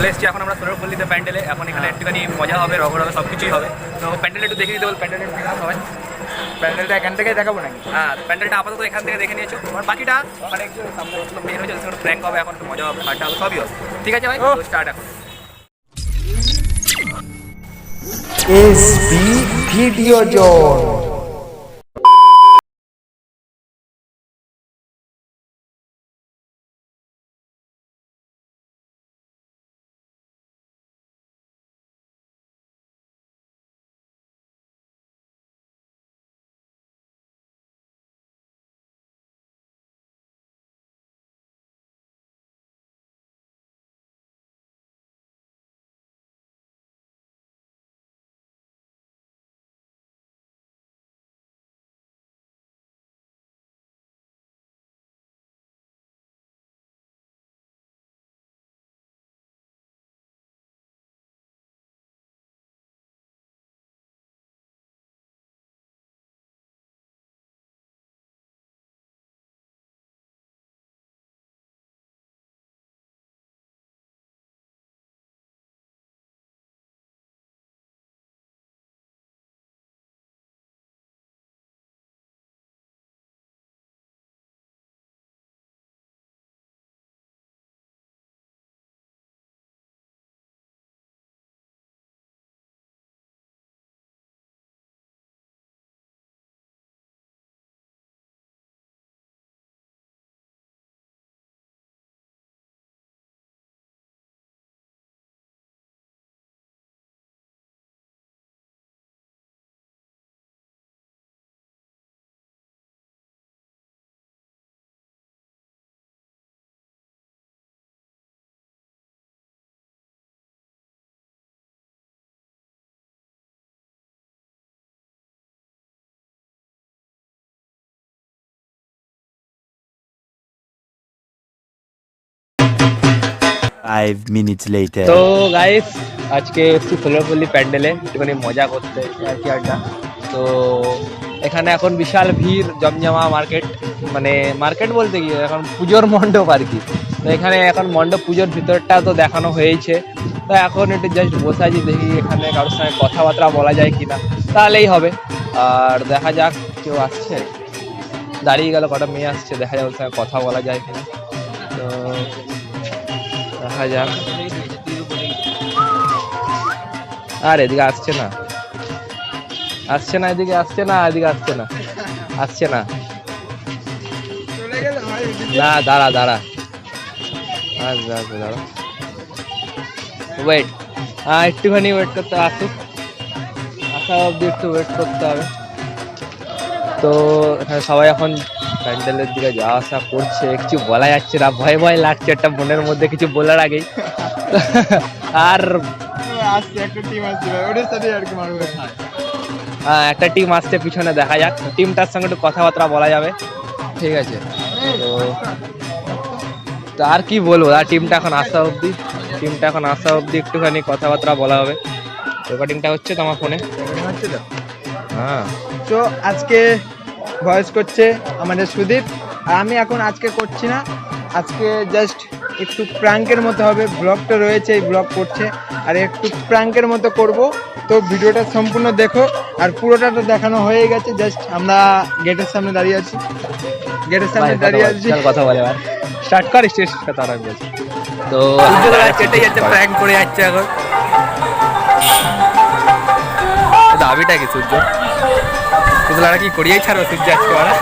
চলে এসেছি এখন আমরা সোনার পল্লীতে প্যান্ডেলে। এখন এখানে একটুখানি মজা হবে রগর হবে সব কিছুই হবে। তো প্যান্ডেল একটু দেখে দিতে বল প্যান্ডেলটা একটু সবাই। প্যান্ডেলটা এখান থেকে দেখাবো নাকি? হ্যাঁ প্যান্ডেলটা আপাতত এখান থেকে দেখে নিয়েছো। আর বাকিটা মানে একটু সামনে একটু মেন হয়েছে প্র্যাঙ্ক হবে এখন একটু মজা হবে হাঁটা হবে সবই হবে। ঠিক আছে ভাই? স্টার্ট এখন। S B video zone Five minutes later. তো গাইস আজকে একটু সোলারপল্লী প্যান্ডেলে, একটুখানি মজা করতে আর কি আড্ডা তো এখানে এখন বিশাল ভিড়, জমজমা মার্কেট মানে মার্কেট বলতে কি, এখন পুজোর মণ্ডপ আর কি। তো এখানে এখন মণ্ডপ পুজোর ভিতরটা তো দেখানো হয়েছে তো এখন একটু জাস্ট বসে আছি, দেখি এখানে কারোর সঙ্গে কথাবার্তা বলা যায় কিনা। তাহলেই হবে। আর দেখা যাক কেউ আসছে। দাঁড়িয়ে গেল, কটা মেয়ে আসছে, দেখা যাক ওর সঙ্গে কথা বলা যায় কিনা। দেখা যাক। আর এদিকে আসছে না। আসছে না, এদিকে আসছে না, এদিকে আসছে না। আসছে না। না, দাঁড়া দাঁড়া। আসবে আসবে, দাঁড়া। ওয়েট হ্যাঁ একটুখানি ওয়েট করতে আসুক। আসা অবধি একটু ওয়েট করতে হবে। তো সবাই এখন প্যান্ডেলের দিকে যাওয়া আসা করছে কিছু বলা যাচ্ছে না ভয় ভয় লাগছে একটা মনের মধ্যে কিছু বলার আগেই। আর একটা টিম আসছে হ্যাঁ, টিম আসছে পিছনে দেখা যাক টিমটার সঙ্গে একটু কথাবার্তা বলা যাবে। ঠিক আছে। তো তো আর কি বলব আর টিমটা এখন আসা অবধি টিমটা এখন আসা অবধি একটুখানি কথাবার্তা বলা হবে। রেকর্ডিংটা হচ্ছে তোমার ফোনে হচ্ছে তো? হ্যাঁ। তো আজকে ভয়েস করছে আমাদের সুদীপ। আর আমি এখন আজকে করছি না আজকে জাস্ট একটু প্র্যাঙ্কের মতো হবে। ব্লগটা রয়েছে এই ব্লগ করছে। আর একটু প্র্যাঙ্কের মতো করব। তো ভিডিওটা সম্পূর্ণ দেখো। আর পুরোটা তো দেখানো হয়ে গেছে। জাস্ট আমরা গেটের সামনে দাঁড়িয়ে আছি। গেটের সামনে দাঁড়িয়ে আছি। কথা বলে এবার স্টার্ট কর স্টেজ কথা করছি তো কেটে যাচ্ছে প্র্যাঙ্ক করে যাচ্ছে এখন। দাবিটা কি সূর্য? কি করিয়েই ছাড়ো সূর্য আজকে ওরা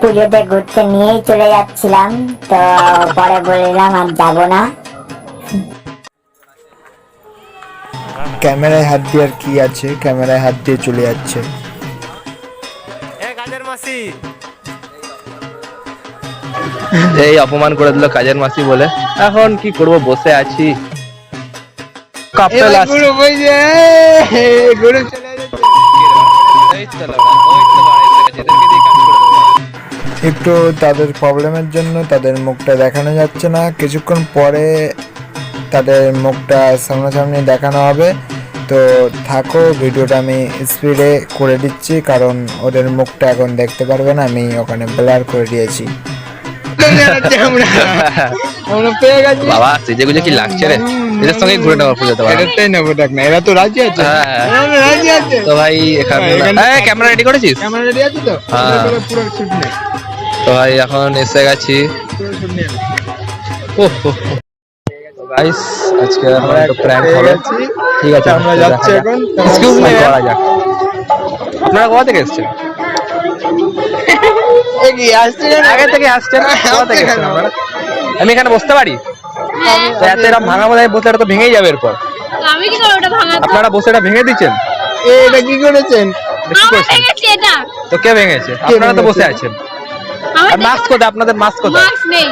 পুজোতে ঘুরতে নিয়েই চলে যাচ্ছিলাম তো পরে বললাম আর যাব না। ক্যামেরায় হাত দিয়ে আর কি আছে? ক্যামেরায় হাত দিয়ে চলে যাচ্ছে। এই অপমান করে দিল কাজের মাসি বলে। এখন কি করব? বসে আছি। লাস্ট গুরু গুরু একটু তাদের প্রবলেমের জন্য তাদের মুখটা দেখানো যাচ্ছে না। কিছুক্ষণ পরে তাদের মুখটা সামনাসামনি দেখানো হবে। তো থাকো, ভিডিওটা আমি স্পিডে করে দিচ্ছি, কারণ ওদের মুখটা এখন দেখতে পারবে না, আমি ওখানে ব্লার করে দিয়েছি। আমরা আমরা পেয়ে গেছি বাবা সেজে গুজে কি লাগছে রে? এদের সঙ্গে ঘুরে নেব পুজোতে পারব এটাই নেব দেখ না এরা তো রাজি আছে। হ্যাঁ। তো রাজি আছে। তো ভাই এখানে হ্যাঁ, ক্যামেরা রেডি করেছিস? ক্যামেরা রেডি আছে তো? হ্যাঁ। পুরো শুট তো ভাই এখন এসে গেছি। নে গাইস আজকে আমরা একটু প্র্যাঙ্ক হবে। ঠিক আছে আমরা যাচ্ছি এখন। Me, করা করা যাক। আপনারা কোথা থেকে এসেছেন? এগিয়ে আসছে আগে থেকে আসছেন কোথা থেকে এসেছেন আপনারা আমি এখানে বসতে পারি? তো এত এরকম ভাঙা বোধ বসে এটা তো ভেঙেই যাবে এরপর। আমি কি করে ওটা ভাঙাবো আপনারা বসে এটা ভেঙে দিচ্ছেন? এটা কি করেছেন? এটা কি আমার করছেন? ভেঙেছি এটা। তো কে ভেঙেছে? আপনারা তো বসে আছেন। আমার আর মাস্ক কোথায়? আপনাদের মাস্ক কোথায়? মাস্ক নেই।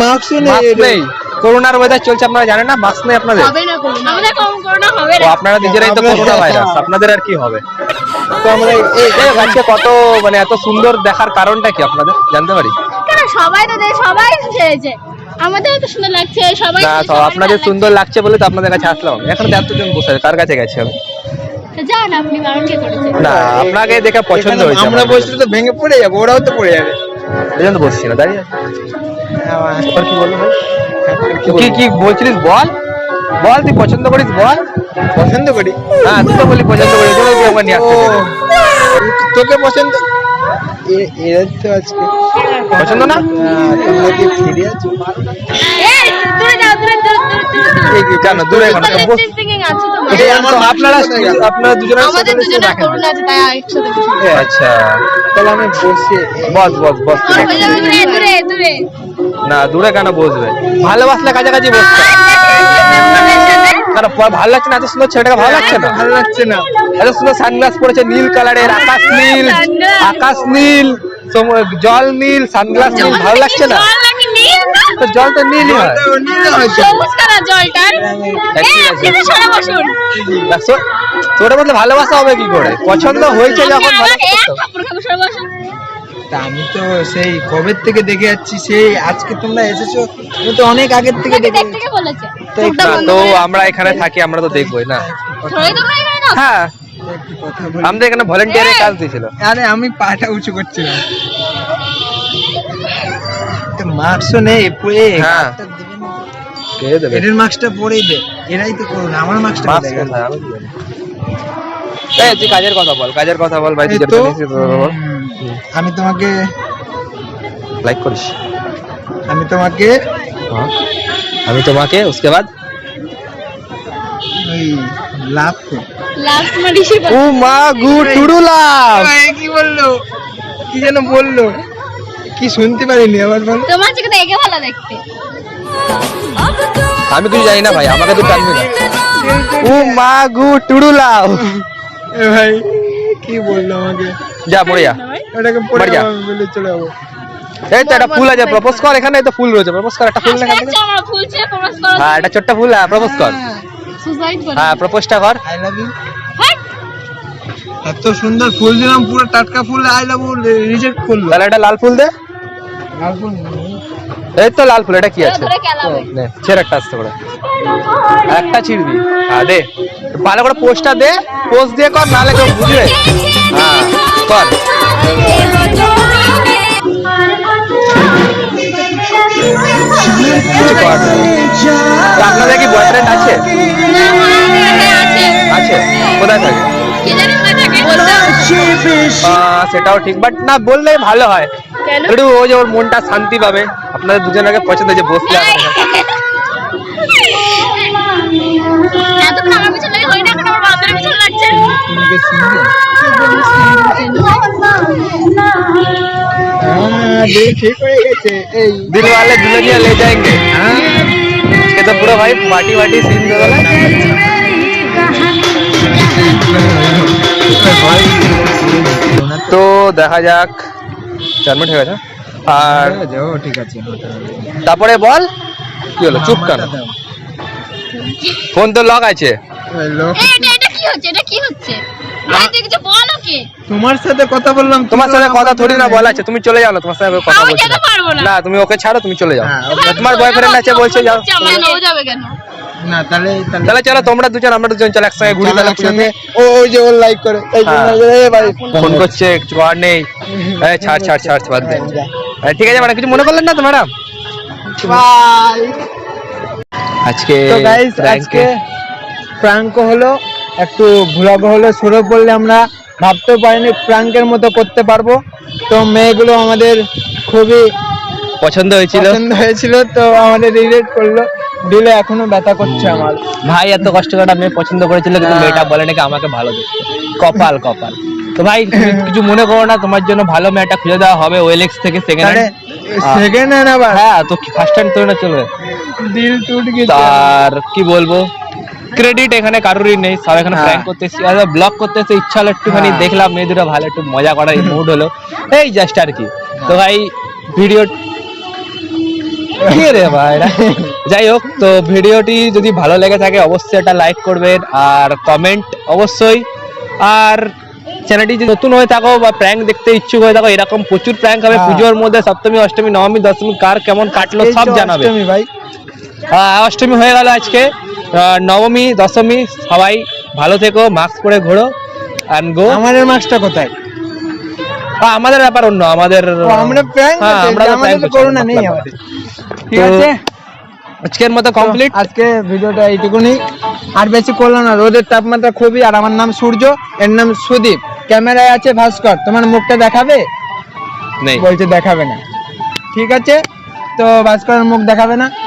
মাস্ক নেই মাস্ক এটা। নেই। করোনার ওয়েদার চলছে আপনারা জানেন না? মাস্ক নেই আপনাদের? হবে না করোনা। আমাদের কম করোনা হবে ও না আপনারা নিজেরাই তো আমরা- করোনা ভাইরাস আপনাদের আর কি হবে? তো আমরা এই এই আজকে কত মানে এত সুন্দর দেখার কারণটা কি আপনাদের? জানতে পারি? কেন? সবাই তো সবাই ছেড়েছে আমাদের তো সুন্দর লাগছে সবাই না তো আপনাদের সুন্দর লাগছে বলে তো আপনাদের কাছে আসলাম। এখানে তো এতজন বসে কার কাছে গেছি আমি আপনি না আপনাকে দেখে পছন্দ হয়েছে আমরা। বসলে তো ভেঙে পড়ে যাব ওরাও তো পড়ে যাবে। এই জন্য তো বসছি না দাঁড়িয়ে। হ্যাঁ, কি বলব? ভাই কি কি বলছিলিস বল? বল তুই পছন্দ করিস বল। পছন্দ করি হ্যাঁ তুই তো বলি পছন্দ করি জন্য তুই আমাকে নিয়ে তোকে পছন্দ এ- এরা তো আজকে পছন্দ না তোমরা কি ফিরে আছো এই দূরে যাও দূরে দূরে দূরে দূরে কি, জানো দূরে আপনারা আপনারা দুজনে আমাদের দুজনের করোনা আছে তাই একসাথে বসে আচ্ছা তাহলে আমি বসে বস বস বস না দূরে কেন বসবে ভালোবাসলে কাছাকাছি বসতে কেন ভালো লাগছে না? এত সুন্দর ছেলেটাকে ভালো লাগছে না? ভালো লাগছে না। এত সুন্দর সানগ্লাস পরেছে নীল কালারের আকাশ নীল আকাশ নীল জল নীল সানগ্লাস নীল ভালো লাগছে না? জল? তো নীলই হয়। তোর মধ্যে ভালোবাসা হবে কি করে? পছন্দ হয়েছে যখন ভালো তা আমি তো সেই কবে থেকে দেখে যাচ্ছি সেই আজকে তোমরা এসেছ আমি তো অনেক আগের থেকে দেখে তো আমরা এখানে থাকি আমরা তো দেখবোই না। হ্যাঁ। আমাদের এখানে ভলেন্টিয়ারের কাজ দিয়েছিল। আরে আমি পাটা উঁচু করছিলাম। তো মাস্কও নেই পরে হ্যাঁ। এদের মাস্কটা পরেই দে এরাই তো করুন আমার মাস্কটা এই তুই কাজের কথা বল কাজের কথা বল ভাই তুই এই যেটা তো, জানিস সেটা বল হুম, আমি তোমাকে লাইক করিস আমি তোমাকে হ্যাঁ আমি তোমাকে उसके बाद ওই লাভ করি লাস্ট মারিসি ও মা গু টুডু লাভ এ কি বললো কি যেন বললো কি শুনতে পারিনি আবার বল তোমার চোখে দেখে ভালো দেখতে আমি কিছু জানি না ভাই আমাকে তো টানবি না ও মা গু টুডু লাভ এ ভাই কি বলল আমাকে? যা মরে যা। ওটাকে পরে যা। বলে চলে যাব। এই তো একটা ফুল আছে প্রপোজ কর এখানে তো ফুল রয়েছে প্রপোজ কর একটা ফুল আজকে দেখা আমরা ফুল চেয়ে প্রপোজ করো। হ্যাঁ একটা ছোট্ট ফুল হ্যাঁ প্রপোজ কর। সুসাইড করো হ্যাঁ প্রপোজটা কর। আই লাভ ইউ এত সুন্দর ফুল দিলাম পুরো টাটকা ফুল আই লাভ ইউ রিজেক্ট করল। তাহলে একটা লাল ফুল দে। লাল ফুল। এই তো লাল ফুল এটা কি আছে? ছেড়ে একটা আসতে করে একটা ছিড়বি। হ্যাঁ দে। ভালো করে পোস্টটা দে পোস্ট দিয়ে কর নাহলে কেউ বুঝবে। হ্যাঁ কর। আপনাদের কি বয়ফ্রেন্ড আছে? আছে? কোথায় থাকে? সেটাও ঠিক বাট না বললে ভালো হয়। একটু ও যে ওর মনটা শান্তি পাবে। আপনাদের দুজনকে পছন্দ যে বসলে ঠিক হয়ে গেছে এই दिल वाले दुल्हनिया ले जाएंगे হ্যাঁ ये तो पूरा भाई पार्टी वार्टी सीन दे वाला তো দেখা যাক চার মিনিট হয়ে গেছে আর যাও ঠিক আছে তারপরে বল কি হলো চুপ কেন ফোন তো লক আছে লোক এই, এটা এটা কি হচ্ছে এটা কি হচ্ছে তোমার সাথে কথা বললাম তোমার সাথে কথা থোড়ি না বলা আছে তুমি চলে যাও না তোমার সাথে কথা বলছি না। পারব না। না তুমি ওকে ছাড়ো তুমি চলে যাও। হ্যাঁ, তোমার বয়ফ্রেন্ড আছে বলছে যাও। কেন ও যাবে কেন? না তাহলে তাহলে চলো তোমরা দুজন আমরা দুজন চলো একসঙ্গে ঘুরি চলো তাহলে একসঙ্গে। ও ওই যে ওর লাইক করে হ্যাঁ। এ ভাই ফোন করছে নেই। ছাড় ছাড় ছাড় বাদ দে। ঠিক আছে ম্যাডাম কিছু মনে করলেন না তো ম্যাডাম? আজকে তো গাইস আজকে প্রাঙ্ক হলো একটু ভ্লগ হলে সৌরভ বললে আমরা ভাবতেও পারিনি প্রাঙ্কের মতো করতে পারব। তো মেয়েগুলো আমাদের খুবই পছন্দ হয়েছিল। পছন্দ হয়েছিল তো আমাদের রিলেট করল দিলে এখনও ব্যথা করছে আমার। ভাই এত কষ্ট করে মেয়ে পছন্দ করেছিল কিন্তু হ্যাঁ। মেয়েটা বলে নাকি আমাকে ভালো দেখতে। কপাল কপাল। তো ভাই কিছু মনে করো না তোমার জন্য ভালো মেয়েটা খুঁজে দেওয়া হবে ওয়েলেক্স থেকে সেকেন্ড তাহলে সেকেন্ড হ্যান্ড আবার? হ্যাঁ তো ফার্স্ট হ্যান্ড তো না চলবে? দিল টুট গেছে। আর কি বলব? ক্রেডিট এখানে কারোরই নেই সব এখানে হ্যাঁ। প্র্যাঙ্ক করতে এসেছি আর ব্লগ করতে এসে ইচ্ছা হলো একটুখানি হ্যাঁ। দেখলাম মেয়েদের ভালো একটু মজা করার মুড হলো। এই জাস্ট আর কি। তো ভাই ভিডিও রে ভাই? যাই হোক তো ভিডিওটি যদি ভালো লেগে থাকে অবশ্যই এটা লাইক করবেন আর কমেন্ট অবশ্যই। আর চ্যানেলটি যদি নতুন হয়ে থাকো বা প্র্যাঙ্ক দেখতে ইচ্ছুক হয়ে থাকো এরকম প্রচুর প্র্যাঙ্ক হবে। হ্যাঁ। পুজোর মধ্যে সপ্তমী অষ্টমী নবমী দশমী কার কেমন কাটলো সব জানাবে। অষ্টমী ভাই। আহ, অষ্টমী হয়ে গেল আজকে। নবমী দশমী সবাই ভালো থেকো মাস্ক পরে ঘোরো অ্যান্ড গো আমাদের মাস্কটা কোথায়? আমাদের ব্যাপার অন্য আমাদের আমরা হ্যাঁ, আমরা তো আমাদের prank তো করছি, করোনা নেই আমাদের। ঠিক আছে? আজকের মতো কমপ্লিট আজকে ভিডিওটা এইটুকুনি। আর বেশি করলাম না রোদের তাপমাত্রা খুবই আর আমার নাম সূর্য এর নাম সুদীপ। ক্যামেরায় আছে ভাস্কর তোমার মুখটা দেখাবে? নেই। বলছে দেখাবে না। ঠিক আছে? তো ভাস্করের মুখ দেখাবে না।